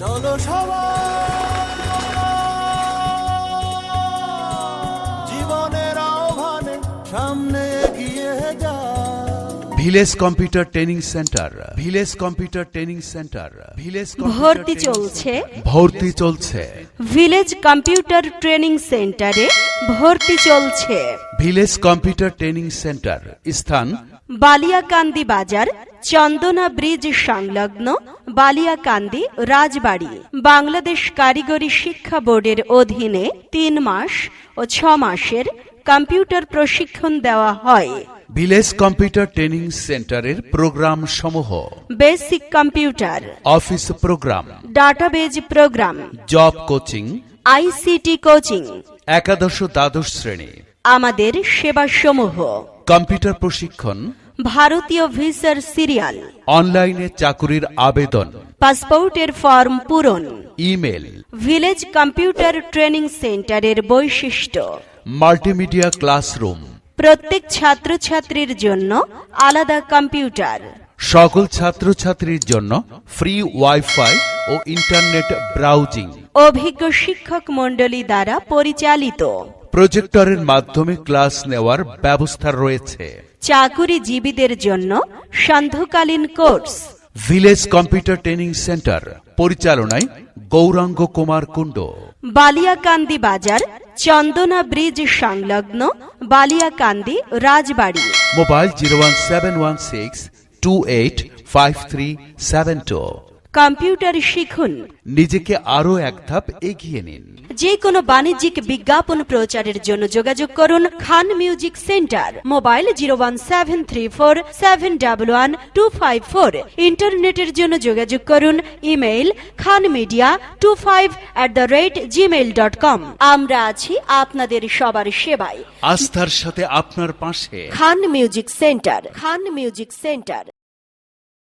চলো সবাই। জীবনের আহ্বানে সামনে এগিয়ে যা। Village computer training centre village computer training centre village ভর্তি চলছে। ভর্তি চলছে। ভিলেজ কম্পিউটার ট্রেনিং সেন্টারে ভর্তি চলছে। ভিলেজ কম্পিউটার ট্রেনিং সেন্টার স্থান বালিয়াকান্দি বাজার চন্দনা ব্রিজ সংলগ্ন বালিয়াকান্দি রাজবাড়ি। বাংলাদেশ কারিগরি শিক্ষা বোর্ডের অধীনে তিন মাস ও ছ মাসের কম্পিউটার প্রশিক্ষণ দেওয়া হয়। ভিলেজ কম্পিউটার ট্রেনিং সেন্টারের প্রোগ্রাম সমূহ। Basic computer office program database program job coaching ICT coaching. একাদশ দ্বাদশ শ্রেণি। আমাদের সেবাসমূহ। কম্পিউটার প্রশিক্ষণ ভারতীয় ভিসার সিরিয়াল। অনলাইনে চাকুরির আবেদন। পাসপোর্টের ফর্ম পূরণ। ইমেল। ভিলেজ কম্পিউটার ট্রেনিং সেন্টারের বৈশিষ্ট্য। Multimedia classroom. প্রত্যেক ছাত্রছাত্রীর জন্য আলাদা কম্পিউটার। সকল ছাত্রছাত্রীর জন্য ফ্রি ওয়াইফাই ও ইন্টারনেট ব্রাউজিং। অভিজ্ঞ শিক্ষক মণ্ডলী দ্বারা পরিচালিত। প্রজেক্টরের মাধ্যমে ক্লাস নেওয়ার ব্যবস্থা রয়েছে। চাকুরিজীবীদের জন্য সান্ধ্যকালীন course. Village computer training centre পরিচালনায় গৌরাঙ্গ কুমার কুণ্ড। বালিয়াকান্দি বাজার চন্দনা ব্রিজ সংলগ্ন Baliakandi Rajbari. Mobile zero one seven one six two eight five three seven two computer শিখুন। নিজেকে আরও এক ধাপ এগিয়ে নিন। যে কোনো বাণিজ্যিক বিজ্ঞাপন প্রচারের জন্য যোগাযোগ করুন Khan music centre mobile zero one seven three four seven double one two five four. ইন্টারনেটের জন্য যোগাযোগ করুন email Khan media two five at the rate gmail dot com. আমরা আছি আপনাদের সবার সেবায়। আস্থার সাথে আপনার পাশে। Khan music centre Khan music centre.